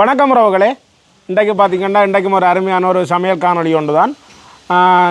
வணக்கம் ரவுகளே இன்றைக்கு பார்த்தீங்கன்னா இன்றைக்கும் ஒரு அருமையான ஒரு சமையல் காணொளி ஒன்று தான்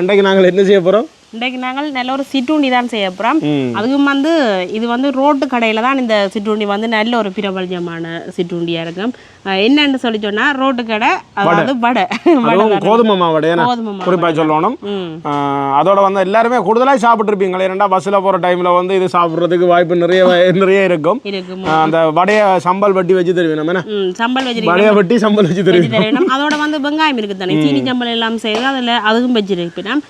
இன்றைக்கு நாங்கள் என்ன செய்ய போகிறோம் இன்றைக்கு நாங்கள் நல்ல ஒரு சிற்றுண்டி தான் செய்ய போகிறோம். அதுவும் வந்து இது வந்து ரோட்டு கடையில் தான் இந்த சிற்றுண்டி வந்து நல்ல ஒரு பிரபல்யமான சிற்றுண்டியாக இருக்கும். என்னன்னு சொல்லி சொன்னால் ரோட்டு கடை அதாவது வடை. கோதுமை மாவடை குறிப்பாக சொல்லணும். அதோட வந்து எல்லாருமே கூடுதலாக சாப்பிட்ருப்பீங்களே ஏன்னா பஸ்ஸில் போகிற டைமில் வந்து இது சாப்பிட்றதுக்கு வாய்ப்பு நிறைய நிறைய இருக்கும். அந்த வடையை சம்பல் வட்டி வச்சு தருவீங்க நம்ம சம்பல் வச்சிருக்கோம் வடையை வட்டி சம்பல் வச்சு தருவீங்க அதோட வந்து வெங்காயம் இருக்குது தானே சீனி சம்பல் எல்லாம் செய்து அதில் அதுவும் வச்சிருப்பினோம்.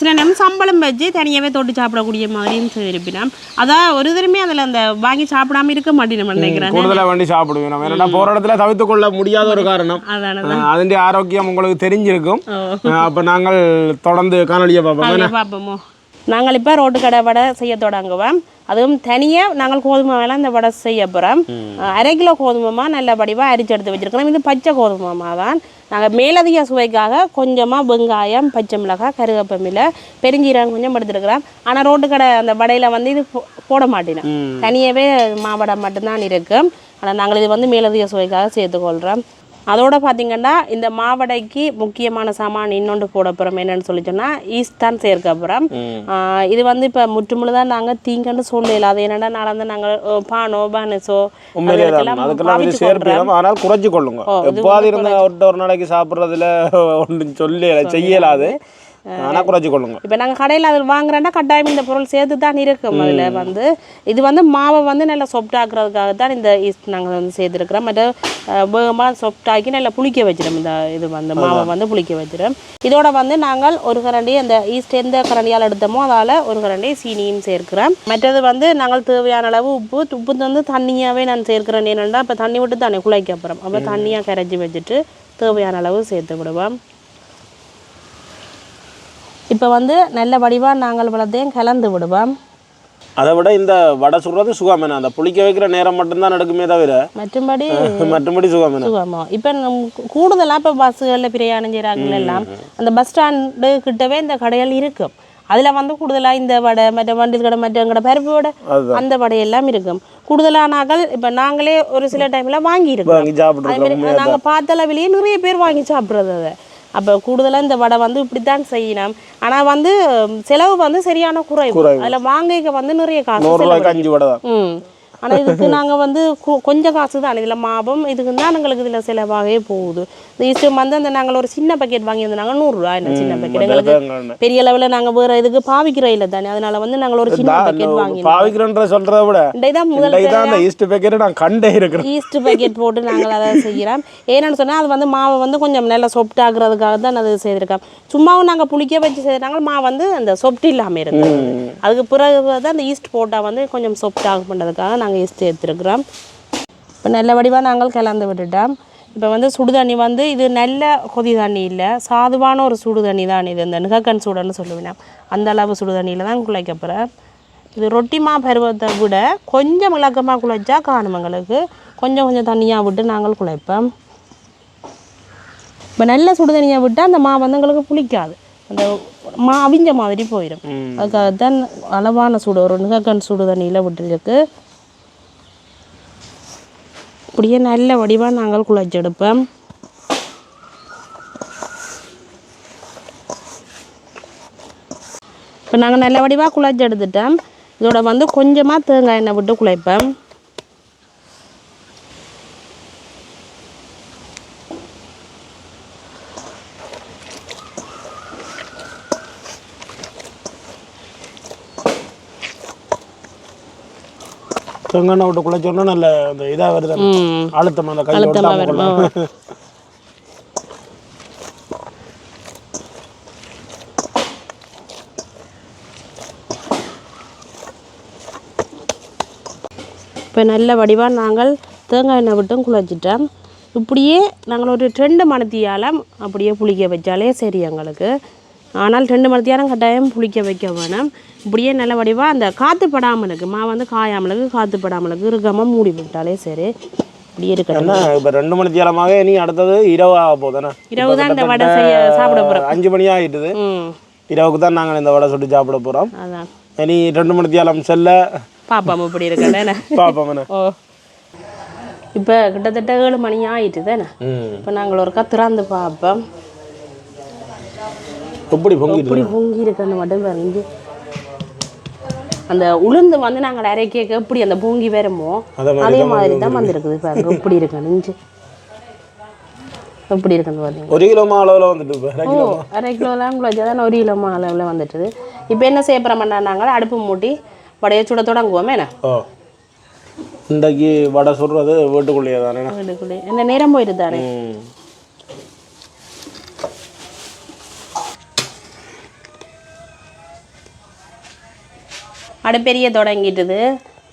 சில நேரம் சம்பளம் வச்சு தனியாகவே தொட்டு சாப்பிடக்கூடிய மாதிரியும் செய்திருப்பினோம். அதான் ஒரு தடமே அதில் அந்த வாங்கி சாப்பிடாம இருக்க மாட்டேன் நினைக்கிறேன். கூடுதலாக வேண்டி நம்ம ஏன்னா போகிற இடத்துல தவிர்த்து கொள்ள முடியாத ஒரு காரணம். அதனுடைய ஆரோக்கியம் உங்களுக்கு தெரிஞ்சிருக்கும். அப்போ நாங்கள் தொடர்ந்து காணொலியை பார்ப்போம். பார்ப்போமோ? நாங்கள் இப்போ ரோட்டு கடை வடை செய்ய தொடங்குவோம். அதுவும் தனியாக நாங்கள் கோதுமை வேலை இந்த வடை செய்ய போகிறோம் அரை கிலோ கோதுமைமா நல்ல வடிவாக அரிச்சு எடுத்து வச்சிருக்கிறோம். இது பச்சை கோதுமைமா தான் நாங்கள் மேலதிக சுவைக்காக கொஞ்சமாக வெங்காயம் பச்சை மிளகாய் கருவேப்பமில்லை பெருஞ்சீரகம் கொஞ்சம் எடுத்துருக்கிறோம் ஆனால் ரோட்டு கடை அந்த வடையில் வந்து இது போ- போட மாட்டேன். தனியாகவே மாவடை மட்டும்தான் இருக்கும் ஆனால் நாங்கள் இது வந்து மேலதிக சுவைக்காக சேர்த்துக்கொள்கிறோம் அதோட பார்த்தீங்கன்னா இந்த மாவடைக்கு முக்கியமான சாமான் இன்னொன்று போட போகிறோம் என்னன்னு சொல்லி சொன்னால் ஈஸ்ட் தான் சேர்க்க போகிறோம் இது வந்து இப்போ முற்றுமுழுதான் நாங்கள் தீங்கன்னு சொல்லல. அது என்னடா நான் வந்து நாங்கள் பானோ தான். சேர்ப்பிடும் ஆனால் குறைச்சி கொள்ளுங்க. ஒரு நாளைக்கு சாப்பிட்றதுல ஒன்றும் சொல்லி செய்யலாது ஆனால் குறைச்சி கொள்ளுங்க. இப்போ நாங்கள் கடையில் அது வாங்குறோன்னா கட்டாயம் இந்த பொருள் சேர்த்து தான் இருக்கும் அதில் வந்து. இது வந்து மாவை வந்து நல்லா சொப்டாக்குறதுக்காக தான் இந்த ஈஸ்ட் நாங்கள் வந்து சேர்த்துருக்குறோம். மற்ற வேகமாக சொப்டாக்கி நல்லா புளிக்க வச்சிடும் இந்த இது வந்து மாவை வந்து புளிக்க வச்சிடும். இதோட வந்து நாங்கள் ஒரு கரண்டி அந்த ஈஸ்ட் எந்த கரண்டியால் எடுத்தோமோ அதால் ஒரு கரண்டி சீனியும் சேர்க்கிறோம். மற்றது வந்து நாங்கள் தேவையான அளவு உப்பு உப்பு வந்து தண்ணியாகவே நான் சேர்க்கிறேன். ஏன்னா இப்போ தண்ணி விட்டு தானே குழைக்க அப்புறம் அப்போ தண்ணியாக கரைச்சி வச்சுட்டு தேவையான அளவு சேர்த்து விடுவோம். இப்போ வந்து நல்ல வடிவாக நாங்கள் வளர்த்தையும் கலந்து விடுவோம். அதை விட இந்த வடை சுடுறது சுகம் என்ன? அந்த புளிக்க வைக்கிற நேரம் மட்டும்தான் நடக்குமே தவிர மற்றும்படி மற்றபடி சுகம் என்ன? சுகமோ. இப்போ கூடுதலாக இப்போ பஸ்ஸுகளில் பிரயாணம் செய்கிறாங்க எல்லாம் அந்த பஸ் ஸ்டாண்டு கிட்டவே இந்த கடைகள் இருக்கும். அதில் வந்து கூடுதலாக இந்த வடை மற்ற வண்டில் கடை மற்ற கடை பருப்பு வடை. அந்த வடை எல்லாம் இருக்கும். கூடுதலானாக்கள் இப்போ நாங்களே ஒரு சில டைமில் வாங்கியிருக்கோம் நாங்கள் பார்த்த அளவிலேயே நிறைய பேர் வாங்கி சாப்பிட்றது அதை. அப்போ கூடுதலாக இந்த வடை வந்து இப்படித்தான் செய்யணும். ஆனால் வந்து செலவு வந்து சரியான குறைவு. அதில் வாங்கிக்க வந்து நிறைய காசு அஞ்சு வடை தான். ஆனால் இதுக்கு நாங்கள் வந்து கொஞ்சம் காசு தான் இதில் மாபம் இதுக்கு தான் எங்களுக்கு இதில் செலவாகவே போகுது. இந்த இஷ்டம் வந்து அந்த நாங்கள் ஒரு சின்ன பாக்கெட் வாங்கியிருந்தாங்க நூறுரூவா என்ன சின்ன பாக்கெட் எங்களுக்கு பெரிய அளவில் நாங்கள் வேறு இதுக்கு பாவிக்கிற இல்லை தானே. அதனால வந்து நாங்கள் ஒரு சின்ன பாக்கெட் வாங்கினோம் பாவிக்கிறன்ற சொல்றத விட இதான் முதல் ஈஸ்ட் பேக்கெட் நான் கண்டே இருக்கிறேன். ஈஸ்ட் பேக்கெட் போட்டு நாங்கள் அதை செய்கிறோம் ஏன்னு சொன்னால் அது வந்து மாவை வந்து கொஞ்சம் நல்லா சொப்ட் ஆகுறதுக்காக தான் அது செய்திருக்கோம். சும்மாவும் நாங்கள் புளிக்க வச்சு செய்கிறாங்க மாவு வந்து அந்த சொப்ட் இல்லாமல் இருந்தது. அதுக்கு பிறகு தான் அந்த ஈஸ்ட் போட்டால் வந்து கொஞ்சம் சொப்ட் ஆக பண்ணுறதுக்காக நாங்கள் ஈஸ்ட் எடுத்துருக்குறோம். இப்போ நல்ல வடிவாக நாங்கள் கலந்து விட்டுட்டோம். இப்போ வந்து சுடு தண்ணி வந்து இது நல்ல கொதி தண்ணி இல்லை. சாதுவான ஒரு சுடு தண்ணி தான் இது. இந்த நிகக்கன் சூடுன்னு சொல்லுவேன் அந்த அளவு சுடு தண்ணியில் தான் குழைக்க போகிறேன் இது ரொட்டி மா பருவத்தை விட கொஞ்சம் இலக்கமாக குழைச்சா காணும் எங்களுக்கு. கொஞ்சம் கொஞ்சம் தண்ணியாக விட்டு நாங்கள் குழைப்போம் இப்போ நல்ல சுடு தண்ணியாக விட்டால் அந்த மா வந்து எங்களுக்கு புளிக்காது. அந்த மா அவிஞ்ச மாதிரி போயிடும் அதுக்காகத்தான் அளவான சுடு ஒரு நிகக்கன் சுடு தண்ணியில் விட்டுருக்கு. இப்படியே நல்ல வடிவாக நாங்கள் குழச்செடுப்போம் இப்போ நாங்கள் நல்ல வடிவாக குழச்செடுத்துட்டோம் இதோட வந்து கொஞ்சமாக தேங்காய் எண்ணெய் விட்டு குழைப்போம். தெங்கண்ணை விட்டு குழைச்சோன்னா நல்ல அந்த இதாக வருது அழுத்தம் அந்த கையில் அழுத்தமாக வரும். இப்போ நல்ல வடிவாக நாங்கள் தேங்காய் எண்ணெய் விட்டும் குழச்சிட்டோம் இப்படியே நாங்கள் ஒரு ரெண்டு மணத்தியாலம் அப்படியே புளிக்க வச்சாலே சரி எங்களுக்கு. ஆனால் ரெண்டு மணத்தியாலம் கட்டாயம் புளிக்க வைக்க வேணும். இப்படியே நல்ல வடிவாக அந்த காற்று படாமலுக்கு மா வந்து காயாமலுக்கு காற்று படாமலுக்கு இருக்காமல் மூடி விட்டாலே சரி. இப்படியே இருக்கட்டும். என்ன இப்போ ரெண்டு மணி நேரமாக நீ அடுத்தது இரவு ஆக போதானே இரவு தான் இந்த வடை செய்ய சாப்பிட போகிறோம் அஞ்சு மணி ஆகிட்டுது இரவுக்கு தான் நாங்கள் இந்த வடை சுட்டு சாப்பிட போகிறோம் அதான். இனி ரெண்டு மணி நேரம் செல்ல பாப்பாம் இப்படி இருக்கேன் பார்ப்போம் என்ன ஓ. இப்போ கிட்டத்தட்ட ஏழு மணி ஆயிட்டு தானே இப்போ நாங்கள் ஒரு திறந்து பார்ப்போம் எப்படி பொங்கிட்டு எப்படி பொங்கி இருக்குன்னு மட்டும் பாருங்க இங்க. அந்த உளுந்து வந்து நாங்கள் அரைக்க எப்படி அந்த பொங்கி வருமோ அதே மாதிரி தான் வந்திருக்குது பாருங்க எப்படி இருக்குன்னு இஞ்சி. எப்படி இருக்குன்னு பாருங்க ஒரு கிலோ அளவில் வந்துட்டு ஓ கிலோ அரை கிலோலாம் குழச்சா தான் ஒரு கிலோ அளவில் வந்துட்டுது. இப்போ என்ன செய்ய போகிறோம்னா நாங்கள் அடுப்பு மூட்டி வடையை சுட தொடங்குவோமே இன்றைக்கு வடை சுடுறது வீட்டுக்குள்ளேயே தானே வீட்டுக்குள்ளே இந்த நேரம் போயிட்டு அடுப்பெரிய தொடங்கிட்டுது.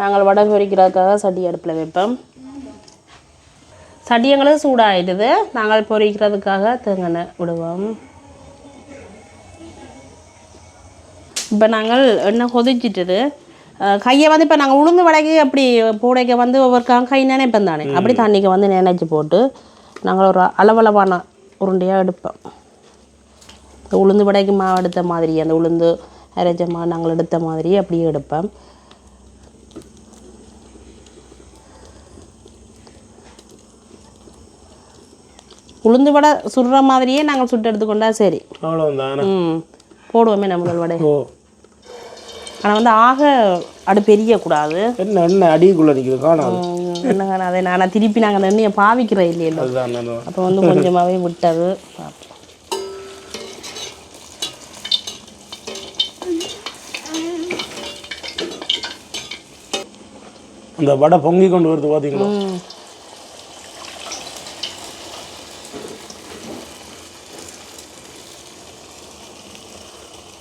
நாங்கள் வடை பொரிக்கிறதுக்காக சட்டி அடுப்பில் வைப்போம். சட்டி எங்களுக்கு சூடாயிட்டுது. நாங்கள் பொரிக்கிறதுக்காக தேங்காய் விடுவோம். இப்போ நாங்கள் எண்ணெய் கொதிச்சிட்டுது. கையை வந்து இப்போ நாங்கள் உளுந்து வடைக்கு அப்படி பூடைக்க வந்து ஒவ்வொருக்காக கை நினைப்பேன் தானே. அப்படி தண்ணிக்கு வந்து நினைச்சு போட்டு நாங்கள் ஒரு அளவளவான உருண்டையாக எடுப்போம். உளுந்து வடைக்கு மாவு எடுத்த மாதிரி அந்த உளுந்து அரைச்ச மாவு நாங்கள் எடுத்த மாதிரி அப்படியே எடுப்பேன். உளுந்து வடை சுடுற மாதிரியே நாங்கள் சுட்டு எடுத்துக்கொண்டா சரி. ம். போடுவோமே நம்மளோட வடை ஆனால் வந்து ஆக அடுப்பு எரியக்கூடாது என்ன என்ன அடிக்குள்ளே நிற்குது காணாது. ம், என்ன அதை நான் திருப்பி நாங்கள் எண்ணெயை பாவிக்கிறோம் இல்லையோ அதுதான் அதுதான். அப்போ வந்து கொஞ்சமாகவே விட்டது. பார்ப்போம். அந்த வடை பொங்கி கொண்டு வருது பார்த்தீங்களா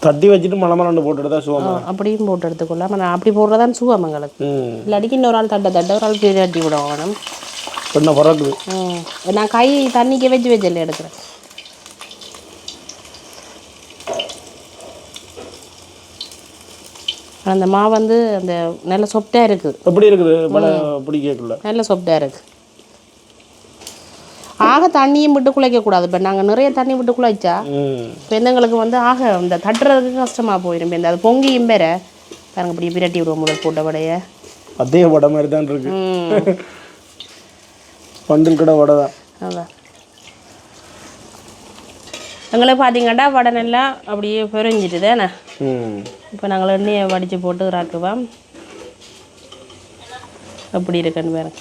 தட்டி வச்சுட்டு மலை மலண்டு போட்டுட்டு தான் சுவமா அப்படியும் போட்டு எடுத்துக்கொள்ளலாம் ஆனால் அப்படி போடுறதான் சுவம் எங்களுக்கு. ம். இல்லாட்டிக்கு இன்னொரு ஆள் தட்ட தட்ட ஒரு ஆள் பிரியாட்டி விடணும். என்ன பிறக்குது. நான் கை தண்ணிக்கு வச்சு வச்சு எடுக்கிறேன். அந்த மாவு வந்து அந்த நல்ல சொப்டாக இருக்குது எப்படி இருக்குது? வடை பிடி கேட்கல. நல்ல சொப்டாக இருக்குது ஆக தண்ணியும் விட்டு குழைக்கக்கூடாது இப்போ நாங்கள் நிறைய தண்ணி விட்டு குழைச்சா ம். இப்போ எங்களுக்கு வந்து ஆக இந்த தட்டுறதுக்கு கஷ்டமாக போயிடும் இந்த அது பொங்கியும் பேர பாருங்க இப்படி பிரட்டி விடுவோம் முதல் போட்ட வடைய. அதே வடை மாதிரி தான் இருக்கு. ம். பண்டில் கடை வடை தான் அதான். எங்களுக்கு பார்த்தீங்கன்னா வடை நல்லா அப்படியே பொரிஞ்சிட்டு தானே? இப்போ நாங்கள் எண்ணெயை வடித்து போட்டு ராக்குவோம் அப்படி இருக்குன்னு பாருங்க.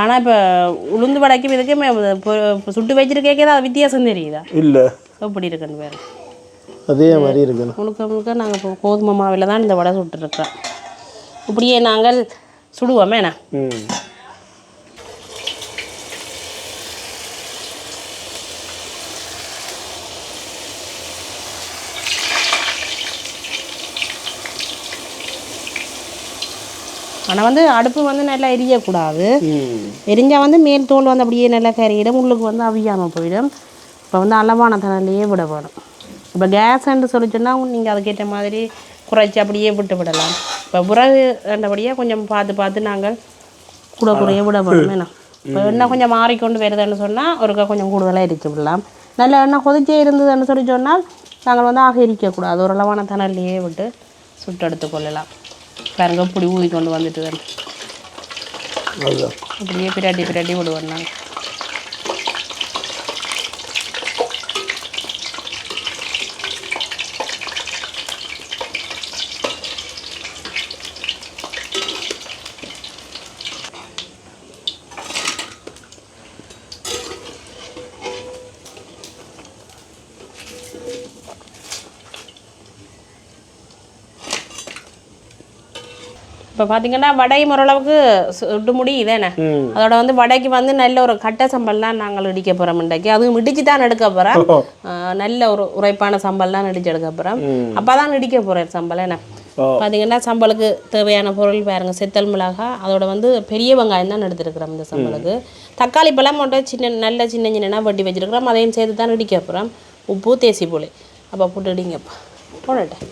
ஆனால் இப்போ உளுந்து வடைக்கும் இதுக்குமே சுட்டு வச்சிருக்கே அது வித்தியாசம் தெரியுதா? இல்லை. எப்படி இருக்குன்னு பாருங்க. அதே மாதிரி இருக்குண்ணா முழுக்க முழுக்க நாங்கள் இப்போ கோதுமை மாவில் தான் இந்த வடை சுட்டுருக்கோம் இப்படியே நாங்கள் சுடுவோமே என்ன? ஆனால் வந்து அடுப்பு வந்து நல்லா எரியக்கூடாது. எரிஞ்சால் வந்து மேல் தோல் வந்து அப்படியே நல்லா கறியிடும் உள்ளுக்கு வந்து அவியாமல் போயிடும். இப்போ வந்து அளவான தண்ணிலேயே விட வேணும். இப்போ கேஸ்ன்னு சொல்லி சொன்னால் நீங்கள் அதுக்கேற்ற மாதிரி குறைச்சி அப்படியே விட்டு விடலாம். இப்போ பிறகு ரெண்டபடியாக கொஞ்சம் பார்த்து பார்த்து நாங்கள் கூட குறைய விட வேணும் என்ன இப்போ எண்ணெய் கொஞ்சம் மாறிக்கொண்டு வருதுன்னு சொன்னால் ஒருக்கா கொஞ்சம் கூடுதலாக எரிச்சு விடலாம். நல்ல எண்ணெய் கொதிச்சே இருந்ததுன்னு சொல்லி சொன்னால் நாங்கள் வந்து ஆக எரிக்கக்கூடாது. ஒரு அளவான தணல்லையே விட்டு சுட்டு எடுத்துக்கொள்ளலாம் பாருங்க இப்படி ஊதி கொண்டு வந்துட்டு தானே. அப்படியே பிராட்டி பிராட்டி விடுவோம் நாங்கள் இப்போ பார்த்தீங்கன்னா வடை ஓரளவுக்கு சுட்டு முடியுதேண்ணே ம். அதோட வந்து வடைக்கு வந்து நல்ல ஒரு கட்டை சம்பல் தான் நாங்கள் இடிக்க போகிறோம் இன்றைக்கு. அதுவும் இடிச்சு தான் எடுக்க போகிறோம் நல்ல ஒரு உரைப்பான சம்பல் தான் இடிச்சு எடுக்க போகிறோம் அப்போ தான் இடிக்க போகிறேன் சம்பல் என்ன? பார்த்தீங்கன்னா சம்பளுக்கு தேவையான பொருள் பாருங்க செத்தல் மிளகாய் அதோட வந்து பெரிய வெங்காயம் தான் எடுத்துருக்குறோம் இந்த சம்பளுக்கு தக்காளி பழம் மட்டும் சின்ன நல்ல சின்ன சின்னனா வெட்டி வச்சிருக்கிறோம். அதையும் சேர்த்து தான் இடிக்க போகிறோம் உப்பு தேசி புளி அப்போ போட்டு இடிங்கப்பா. போடட்டேன்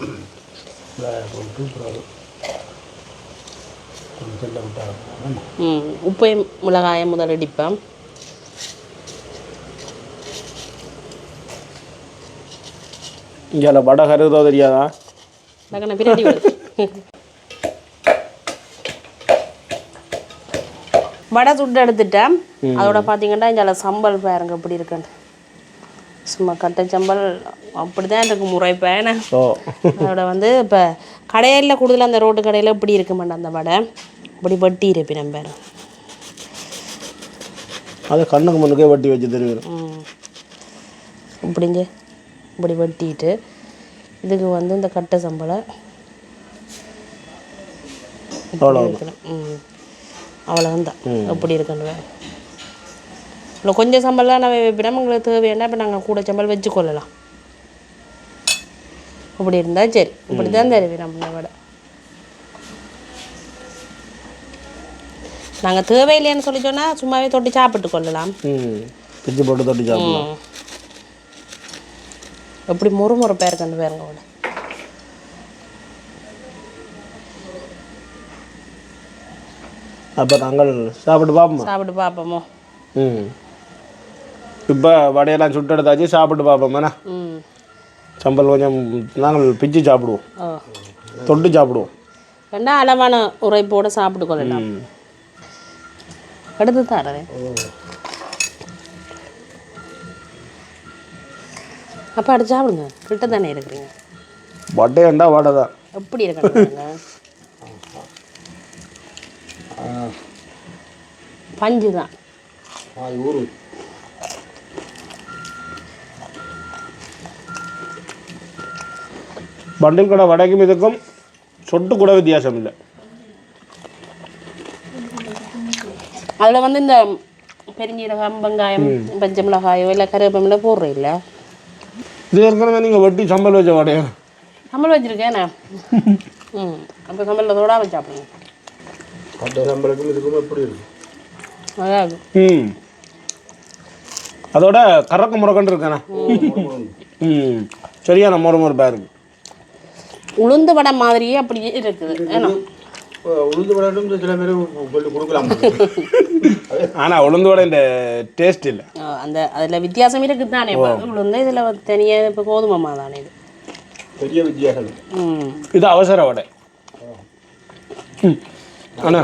ம் உப்பையும் மிளகாயம் முதல் இடிப்பேன் இங்கே வடை கருதோ தெரியாதா? பின்னாடி வடை. சுட்டு எடுத்துட்டேன். அதோட பார்த்தீங்கன்னா இங்கே சம்பல் பாருங்க எப்படி இருக்குன்னு சும்மா கட்டை சம்பல் அப்படிதான் இருக்கு முறை பேன ஓ. அதோட வந்து இப்போ கடையில் கூடுதலாக அந்த ரோட்டு கடையில் இப்படி இருக்க மாட்டேன் அந்த வடை. இப்படி வட்டி இருப்பி நம்ம அது கண்ணுக்கு முன்னுக்கே வட்டி வச்சு தருவீர் இப்படிங்க இப்படி வெட்டிட்டு இதுக்கு வந்து இந்த கட்டை சம்பளை அவ்வளோ அவ்வளோதான் எப்படி இருக்குன்னு இல்லை கொஞ்சம் சம்பளம் நான் வைப்பிடாம உங்களுக்கு தேவையான இப்போ நாங்கள் கூட சம்பளம் வச்சு கொள்ளலாம் இப்படி இருந்தால் சரி. இப்படி தான் தருவேன் நம்ம விட நாங்கள் தேவையில்லைன்னு சொல்லி சொன்னால் சும்மாவே தொட்டு சாப்பிட்டு கொள்ளலாம். பிச்சு போட்டு தொட்டி சாப்பிடலாம். எப்படி முறுமுறை பேருக்கு அந்த பேருங்க அவட அப்போ நாங்கள் சாப்பிட்டு பார்ப்போமா? சாப்பிட்டு பார்ப்போமோ? ம். இப்போ வடையெல்லாம் சுட்டு எடுத்தாச்சு சாப்பிட்டு பார்ப்போம். ம் சம்பல் கொஞ்சம் நாங்கள் பிச்சு சாப்பிடுவோம். தொட்டு சாப்பிடுவோம். ரெண்டா அளவான உரைப்போட சாப்பிட்டு கொள்ளலாம். ம். எடுத்து தரேன். அப்போ அடிச்சு சாப்பிடுங்க. கிட்ட தானே இருக்கிறீங்க? வடையண்டா வடை தான். எப்படி இருக்காங்க பஞ்சு தான். பண்டில் கடை வடைக்கும் இதுக்கும் சொட்டு கூட வித்தியாசம் இல்லை. அதில் வந்து இந்த பெருஞ்சீரகம் வெங்காயம் பச்சை மிளகாயோ இல்லை கருவேப்பிலை போடுறோம் இல்லை? இது ஏற்கனவே நீங்கள் வெட்டி சம்பல் வச்ச வடையா? சம்பல் வச்சுருக்கேண்ணே ம். அப்போ சம்பளில் தோடா வச்சு சாப்பிடுங்க. ம். அதோட கறக்க முறக்கண்டு இருக்கானே ம். சரியான முறை முறை இருக்கு. உளுந்து வடை மாதிரியே அப்படியே இருக்குது. ஏன்னா உளுந்து விளையாட்டும் சில பேர் சொல்லி கொடுக்கலாம். ஆனால் உளுந்து வடை இந்த டேஸ்ட் இல்லை. அந்த அதில் வித்தியாசம் இருக்குது தானே உளுந்து இதில் தனியாக இப்போ கோதுமை தானே இது? பெரிய வித்தியாசம் இது அவசர வடை. அண்ணா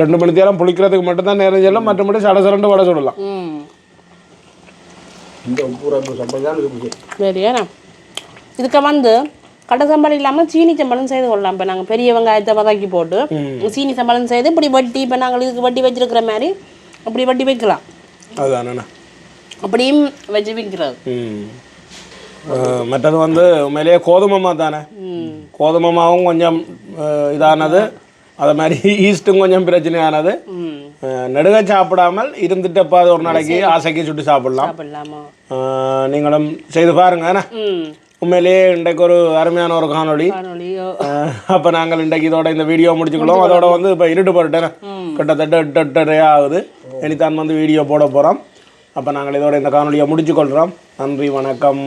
ரெண்டு மணி நேரம் புளிக்கிறதுக்கு மட்டும்தான் நேரம் செல்லும் மற்றபடி சட சரண்டு வடை சுடலாம். ம். இந்த உப்பு சரியாண்ணா இதுக்கு வந்து கடை சம்பளம் இல்லாமல் சீனி சம்பளம் செய்து கொள்ளலாம். இப்போ நாங்கள் பெரிய வெங்காயத்தை வதக்கி போட்டு சீனி சம்பளம் செய்து இப்படி வட்டி இப்போ நாங்கள் இதுக்கு வட்டி வச்சிருக்கிற மாதிரி அப்படி வட்டி வைக்கலாம். அதுதானண்ணா. அப்படியும் வச்சு விற்கிறது. மற்றது வந்து உண்மையிலேயே கோதுமை மாவு தானே? கோதுமை மாவும் கொஞ்சம் இதானது. அதை மாதிரி ஈஸ்ட்டும் கொஞ்சம் பிரச்சனையானது. நெடுக சாப்பிடாமல் இருந்துட்டு எப்பாவது ஒரு நாளைக்கு ஆசைக்கு சுட்டு சாப்பிடலாம். நீங்களும் செய்து பாருங்க உண்மையிலேயே இன்றைக்கு ஒரு அருமையான ஒரு காணொளி. அப்போ நாங்கள் இன்றைக்கு இதோட இந்த வீடியோ முடிச்சுக்கலாம் அதோட வந்து இப்போ இருட்டு போட்டுட்டேன். கிட்டத்தட்ட எட்டு எட்டரை ஆகுது. இனித்தான் வந்து வீடியோ போட போகிறோம் அப்போ நாங்கள் இதோட இந்த காணொலியை முடிச்சுக்கொள்கிறோம் நன்றி வணக்கம்.